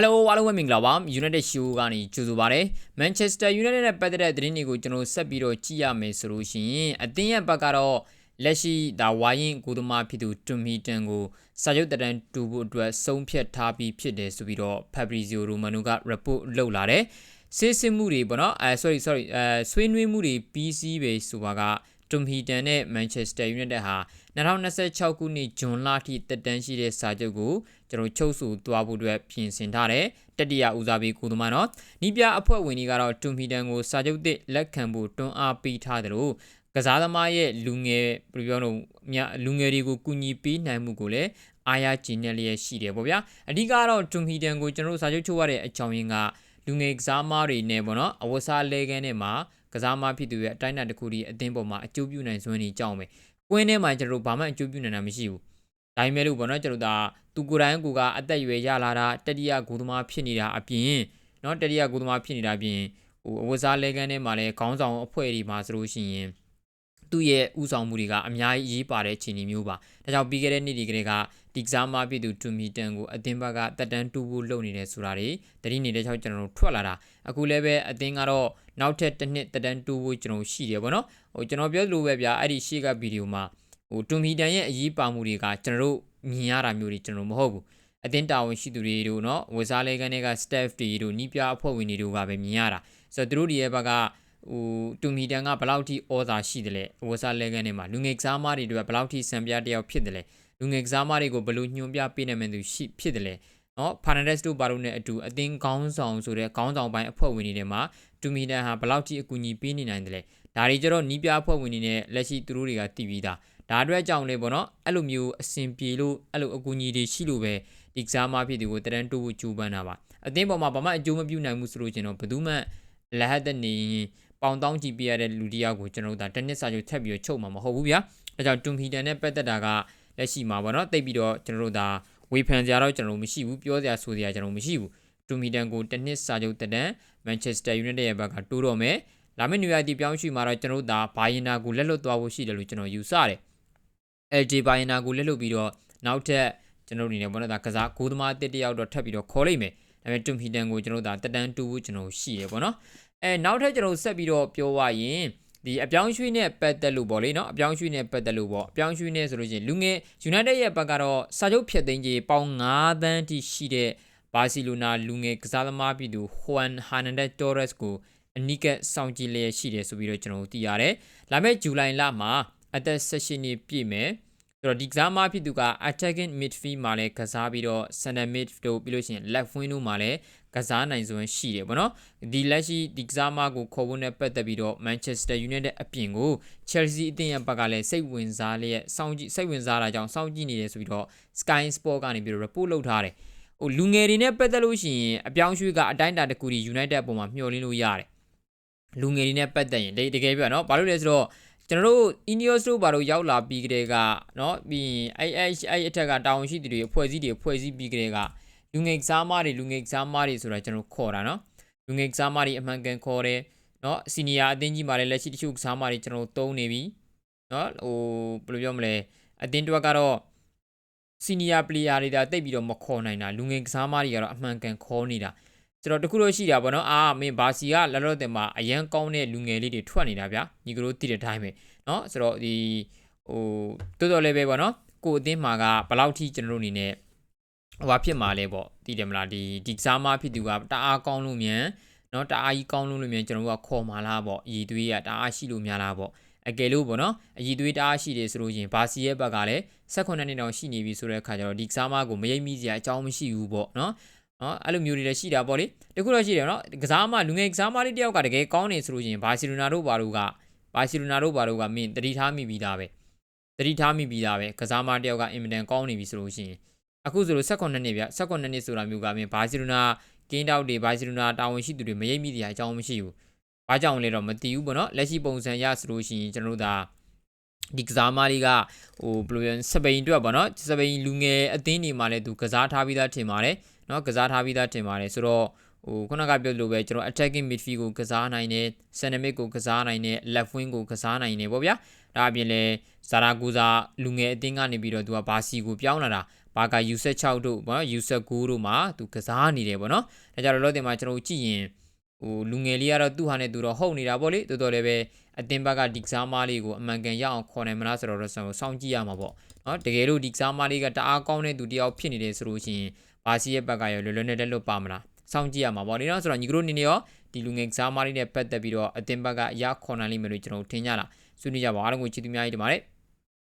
Hello အားလုံးပဲမင်္ဂလာပါ United Show ကနေကြိုဆိုပါရစေ Manchester United နဲ့ပတ်သက်တဲ့သတင်းတွေကိုကျွန်တော်ဆက်ပြီးတော့ကြည့်ရမယ်ဆိုလို့ရှိရင်အသင်းရဲ့ဘက်ကတော့လက်ရှိဒါဝိုင်းရင်ကိုသမားဖြစ်သူတွန်မီတန်ကိုစာချုပ်တရန်တူဖို့အတွက်ဆုံးဖြတ်ထားပြီးဖြစ်တယ်ဆိုပြီးတော့ Fabrizio Romano က report လုပ်လာတယ်စစ်စစ်မှုတွေပေါ့နော်အဲ sorry sorry အဲဆွေးနွေးမှုတွေပြီးစီးပဲဆိုပါက တွန်ဟီတန်နဲ့ Manchester United ဟာ2026ခုနှစ်ဇွန်လထိတက်တန်းရှိတဲ့စာချုပ်ကိုကျွန်တော်ချုပ်ဆိုသွားဖို့အတွက်ပြင်ဆင်ထားတယ်တတိယဦးစားပေးကိုသမားနော်နီးပြအဖွဲ့ဝင်တွေကတော့တွန်ဟီတန်ကိုစာချုပ်သစ်လက်ခံဖို့တွန်းအားပေးထားတယ်လို့ကစားသမားရဲ့လူငယ်ဘယ်လိုပြောလို့မြလူငယ်တွေကိုကူညီပေးနိုင်မှုကိုလည်းအားရကျဉ်နဲ့လျက်ရှိတယ်ပေါ့ဗျာအဓိကတော့တွန်ဟီတန်ကိုကျွန်တော်တို့စာချုပ်ချုပ်ရတဲ့အကြောင်းရင်းကလူငယ်ကစားမားတွေနဲ့ပေါ့နော်အဝတ်စားလဲကန်းနဲ့မှာ ကစားမဖြစ်သူရဲ့အတိုင်းအတာတစ်ခုဒီအသင်းပေါ်မှာအကျိုးပြုနိုင်စွမ်းနေကြောင်းပဲကွင်းထဲမှာကျွန်တော်ဘာမှအကျိုးပြုနိုင်တာမရှိဘူးဒါပေမဲ့လို့ပေါ့နော်ကျွန်တော်ဒါသူကိုယ်တိုင်ကိုကအသက်ရွယ်ရလာတာတတိယဂုသမာဖြစ်နေတာအပြင်နော်တတိယဂုသမာဖြစ်နေတာအပြင်ဟိုအဝစားလဲကန်းထဲမှာလဲခေါင်းဆောင်အဖွဲ့တွေမှာဆိုလို့ရှိရင် သူ့ရဲ့ဥဆောင်မှုတွေကအများကြီးရေးပါတဲ့အခြေအနေမျိုးပါ။ဒါကြောင့်ပြီးခဲ့တဲ့နှစ်ဒီကလေးကဒီကစားမဖြစ်သူတူမီတန်ကိုအသင်းဘက်ကတက်တန်းတူဖို့လုပ်နေတယ်ဆိုတာတွေတတိနေတဲ့ချောက်ကျွန်တော်တို့ထွက်လာတာအခုလည်းပဲအသင်းကတော့နောက်ထပ်တစ်နှစ်တက်တန်းတူဖို့ကျွန်တော်ရှိတယ်ဗောနော်။ဟိုကျွန်တော်ပြောလို့ပဲဗျာအဲ့ဒီရှေ့ကဗီဒီယိုမှာဟိုတူမီတန်ရဲ့အရေးပါမှုတွေကကျွန်တော်တို့မြင်ရတာမျိုးတွေကျွန်တော်မဟုတ်ဘူး။အသင်းတာဝန်ရှိသူတွေတို့เนาะဝစားလေးကနေက staff တွေတို့နီးပြအဖွဲ့ဝင်တွေတို့ကပဲမြင်ရတာဆိုတော့သူတို့တွေရဲ့ဘက်က ဟိုတူမီတန်ကဘလောက်ထိဩဇာရှိတယ်လဲဝဆာလဲကန်ထဲမှာလူငယ်ကစားမတွေတွေကဘလောက်ထိစံပြတယောက်ဖြစ်တယ်လဲလူငယ်ကစားမတွေကိုဘလို့ညွှန်ပြပေးနိုင်မှန်းသူရှိဖြစ်တယ်လဲနော်ဖာနန်ဒက်စ်တို့ဘာလို့နဲ့အတူအသင်းကောင်းဆောင်ဆိုတဲ့ကောင်းဆောင်ပိုင်းအဖွဲ့ဝင်တွေထဲမှာတူမီတန်ဟာဘလောက်ထိအကူအညီပေးနေနိုင်တယ်လဲဒါတွေကြတော့နီးပြအဖွဲ့ဝင်တွေနဲ့လက်ရှိသူတို့တွေကတည်ပြီးသားဒါအတွက်ကြောင့်လေပေါ့နော်အဲ့လိုမျိုးအဆင်ပြေလို့အဲ့လိုအကူအညီတွေရှိလို့ပဲဒီကစားမဖြစ်သူကိုတရန်တိုးဖို့ကြိုးပမ်းတာပါအသင်းပေါ်မှာဘာမှအကျိုးမပြုနိုင်ဘူးဆိုလို့ကျွန်တော်ဘယ်သူမှ လက်ဟတ်တဲ့နေပေါင်တောင်းကြည့်ပြရတဲ့လူတယောက်ကိုကျွန်တော်တို့ဒါတနစ်စာချုပ်ထပ်ပြီးတော့ချုပ်မှာမဟုတ်ဘူးဗျာအဲကြောင့်တွန်ဟီတန်နဲ့ပတ်သက်တာကလက်ရှိမှာပေါ့နော်တိတ်ပြီးတော့ကျွန်တော်တို့ဒါဝေဖန်ကြတော့ကျွန်တော်မရှိဘူးပြောစရာဆိုစရာကျွန်တော်မရှိဘူးတွန်ဟီတန်ကိုတနစ်စာချုပ်တန်မန်ချက်စတာယူနိုက်တက်ရဲ့ဘက်ကတိုးတော့မယ်လာမယ့်နယူယာတီပြောင်းရွှေ့မှာတော့ကျွန်တော်တို့ဒါဘာယင်နာကိုလက်လွတ်သွားဖို့ရှိတယ်လို့ကျွန်တော်ယူဆတယ် LG ဘာယင်နာကိုလက်လွတ်ပြီးတော့နောက်ထပ်ကျွန်တော်တို့အနေနဲ့ဘောနော်ဒါကစားဂိုးသမားတစ်တယောက်တော့ထပ်ပြီးတော့ခေါ်လိုက်မယ်ဒါပေမဲ့တွန်ဟီတန်ကိုကျွန်တော်တို့ဒါတက်တန်းတူဖို့ကျွန်တော်ရှိရပေါ့နော် အဲနောက်ထပ်ကျွန်တော်ဆက်ပြီးတော့ပြောရရင်ဒီအပြောင်းရွှေ့နဲ့ပတ်သက်လို့ပေါ့လေနော်အပြောင်းရွှေ့နဲ့ပတ်သက်လို့ပေါ့အပြောင်းရွှေ့နဲ့ဆိုလို့ရှိရင်လူငယ် United ရဲ့ဘက်ကတော့စာချုပ်ဖြတ်သိမ်းကြီးပေါင်း9သန်းထိရှိတဲ့ဘာစီလိုနာလူငယ်ကစားသမားပြည်သူ Juan Hernandez Torres ကိုအနီးကပ်စောင့်ကြည့်လျက်ရှိတယ်ဆိုပြီးတော့ကျွန်တော်တို့သိရတယ်။လာမယ့်ဇူလိုင်လမှာအသက်16နှစ်ပြည့်မယ်။ဆိုတော့ဒီကစားမဖြစ်သူက attacking midfield မှာလည်းကစားပြီးတော့ center mid တို့ပြီးလို့ရှိရင် left wing တို့မှာလည်း ကစားနိုင်စွမ်းရှိတယ်ပေါ့နော်ဒီလက်ရှိဒီကစားမကိုခေါ်ဖို့နဲ့ပတ်သက်ပြီးတော့ Manchester United အပြင်ကို Chelsea အသင်းရဲ့ဘက်ကလည်းစိတ်ဝင်စားလျက်စောင့်ကြည့်စိတ်ဝင်စားတာကြောင့်စောင့်ကြည့်နေတယ်ဆိုပြီးတော့ Sky Sport ကနေပြီးတော့ report လုပ်ထားတယ်ဟိုလူငယ်တွေနဲ့ပတ်သက်လို့ရှိရင်အပြောင်းရွှေ့ကအတိုင်းအတာတစ်ခုဒီ United အပေါ်မှာမျှော်လင့်လို့ရတယ်လူငယ်တွေနဲ့ပတ်သက်ရင်တကယ်ပြနော်ဘာလို့လဲဆိုတော့ကျွန်တော်တို့ Ineos တို့ဘာလို့ရောက်လာပြီးကြတဲ့ကเนาะပြီးအဲ့အဲ့အဲ့အထက်ကတာဝန်ရှိသူတွေအဖွဲ့အစည်းတွေဖွဲ့စည်းပြီးကြတဲ့က လူငယ်ကစားမတွေလူငယ်ကစားမတွေဆိုတာကျွန်တော်ခေါ်တာเนาะလူငယ်ကစားမတွေအမှန်ကန်ခေါ်တယ်เนาะစီနီယာအသင်းကြီးမှာလည်းလက်ရှိတချို့ကစားမတွေကျွန်တော်တုံးနေပြီเนาะဟိုဘယ်လိုပြောမလဲအသင်းတွက်ကတော့စီနီယာပလေယာတွေဒါတိတ်ပြီးတော့မခေါ်နိုင်တာလူငယ်ကစားမတွေကတော့အမှန်ကန်ခေါ်နေတာကျွန်တော်တခုတော့ရှိတာပေါ့နော်အာမင်းဘာစီကလောလောတယ်မှာအရန်ကောင်းတဲ့လူငယ်လေးတွေထွက်နေတာဗျာညီကတို့တည်တဲ့အတိုင်းပဲเนาะဆိုတော့ဒီဟိုတော်တော်လေးပဲပေါ့နော်ကိုအသင်းမှာကဘယ်လောက်ထိကျွန်တော်တို့အနေနဲ့ ဟိုဘာဖြစ်မှာလဲပေါ့သိတယ်မလားဒီဒီကစားမဖြစ်သူကတအားကောင်းလို့မြန်နော်တအားကြီးကောင်းလို့လို့မြန်ကျွန်တော်တို့ကခေါ်မာလားပေါ့အည်သွေးကတအားရှိလို့များလားပေါ့အကယ်လို့ပေါ့နော်အည်သွေးတအားရှိတယ်ဆိုလို့ရင်ဘာစီရဲ့ဘက်ကလည်း18နှစ်တောင်ရှိနေပြီဆိုတဲ့အခါကျတော့ဒီကစားမကိုမရိပ်မိစရာအကြောင်းမရှိဘူးပေါ့နော်နော်အဲ့လိုမျိုးတွေလည်းရှိတာပေါ့လေတခုတော့ရှိတယ်နော်ကစားမလူငယ်ကစားမလေးတယောက်ကတကယ်ကောင်းနေဆိုလို့ရင်ဘာစီလိုနာတို့ဘာတို့ကဘာစီလိုနာတို့ဘာတို့ကမင်းတတိထားမိပြီးသားပဲတတိထားမိပြီးသားပဲကစားမတယောက်ကအင်မတန်ကောင်းနေပြီဆိုလို့ရှိရင် အခုဆိုလို့18နှစ်ဗျ18နှစ်ဆိုတာမျိုးကမင်းဘာစီလိုနာကင်းတောက်တွေဘာစီလိုနာတာဝန်ရှိသူတွေမရိပ်မိတဲ့အကြောင်းမရှိဘူး။ဘာကြောင့်လဲတော့မသိဘူးပေါ့နော်လက်ရှိပုံစံရဆိုလို့ရှိရင်ကျွန်တော်တို့ဒါဒီကစားမလေးကဟိုဘယ်လိုပြောစပိန်အတွက်ပေါ့နော်စပိန်လူငယ်အသင်းတွေမှာလည်းသူကစားထားပြီးသားထင်ပါတယ်နော်ကစားထားပြီးသားထင်ပါတယ်ဆိုတော့ဟိုခုနကပြောလိုပဲကျွန်တော် attacking midfield ကိုကစားနိုင်တယ် dynamic ကိုကစားနိုင်တယ် left wing ကိုကစားနိုင်တယ်ပေါ့ဗျာဒါအပြင်လည်းဇာရာကူဇာလူငယ်အသင်းကနေပြီးတော့သူကဘာစီကိုပြောင်းလာတာ ဘဘာကာ U16 တို့ပေါ့နော် U19 တို့မှာသူကစားနေတယ်ပေါ့နော်ဒါကြတော့လောတင်မှာကျွန်တော်တို့ကြည့်ရင်ဟိုလူငယ်လေးကတော့သူ့ဟာနဲ့သူတော့ဟုတ်နေတာပေါ့လေတော်တော်လည်းပဲအတင်ဘက်ကဒီကစားမလေးကိုအမှန်ကန်ရအောင်ခေါ်နိုင်မလားဆိုတော့တော့စောင့်ကြည့်ရမှာပေါ့နော်တကယ်လို့ဒီကစားမလေးကတအားကောင်းတဲ့သူတယောက်ဖြစ်နေတယ်ဆိုလို့ရှိရင်ဘာစီရဲ့ဘက်ကရောလွယ်လွယ်နဲ့လက်လွတ်ပါမလားစောင့်ကြည့်ရမှာပေါ့ဒီတော့ဆိုတော့ညီကတို့အနေနဲ့ရောဒီလူငယ်ကစားမလေးနဲ့ပတ်သက်ပြီးတော့အတင်ဘက်ကအရာခေါ်နိုင်လိမ့်မယ်လို့ကျွန်တော်ထင်ကြတာဆွေးနွေးကြပါအားလုံးကိုချစ်သူများကြီးတင်ပါတယ်